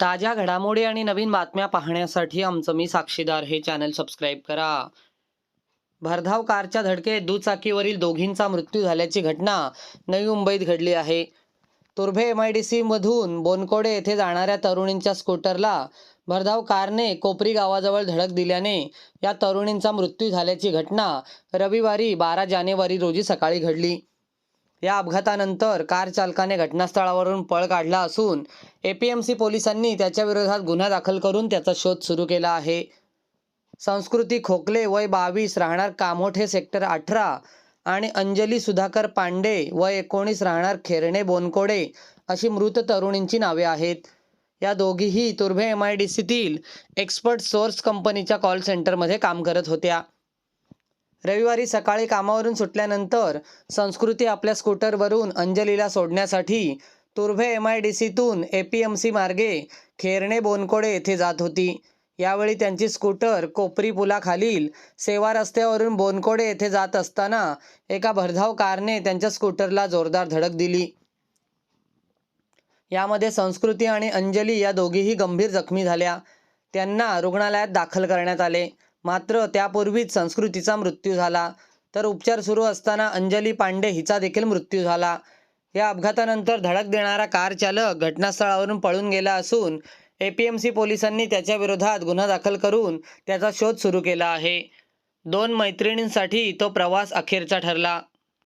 ताज्या घडामोडी आणि नवीन बातम्या पाहण्यासाठी आमचं मी साक्षीदार हे चॅनल सबस्क्राईब करा. भरधाव कारच्या धडकेत दुचाकीवरील दोघींचा मृत्यू झाल्याची घटना नवी मुंबईत घडली आहे. तुर्भे एम आय डी सीमधून बोनकोडे येथे जाणाऱ्या तरुणींच्या स्कूटरला भरधाव कारने कोपरी गावाजवळ धडक दिल्याने या तरुणींचा मृत्यू झाल्याची घटना रविवारी बारा जानेवारी रोजी सकाळी घडली. या अपघातानंतर कार चालकाने घटनास्थळावरून पळ काढला असून एपीएमसी पोलिसांनी त्याच्याविरोधात गुन्हा दाखल करून त्याचा शोध सुरू केला आहे. संस्कृती खोकले वय बावीस राहणार कामोठे सेक्टर अठरा आणि अंजली सुधाकर पांडे वय एकोणीस राहणार खेरणे बोनकोडे अशी मृत तरुणींची नावे आहेत. या दोघीही तुर्भे एम आय डी सीतील एक्सपर्ट सोर्स कंपनीच्या कॉल सेंटरमध्ये काम करत होत्या. रविवारी सकाळी कामावरून सुटल्यानंतर संस्कृती आपल्या स्कूटरवरून अंजलीला सोडण्यासाठी तुर्भे एम आय डी सीतून ए पी एम सी मार्गे खेरणे बोनकोडे येथे जात होती. यावेळी त्यांची स्कूटर कोपरी पुलाखालील सेवा रस्त्यावरून बोनकोडे येथे जात असताना एका भरधाव कारने त्यांच्या स्कूटरला जोरदार धडक दिली. यामध्ये संस्कृती आणि अंजली या दोघीही गंभीर जखमी झाल्या. त्यांना रुग्णालयात दाखल करण्यात आले. मात्र त्यापूर्वीच संस्कृतीचा मृत्यू झाला. तर उपचार सुरू असताना अंजली पांडे हिचा देखील मृत्यू झाला. या अपघातानंतर धडक देणारा कार चालक घटनास्थळावरून पळून गेला असून ए पी एम सी पोलिसांनी त्याच्या विरोधात गुन्हा दाखल करून त्याचा शोध सुरू केला आहे. दोन मैत्रिणींसाठी तो प्रवास अखेरचा ठरला.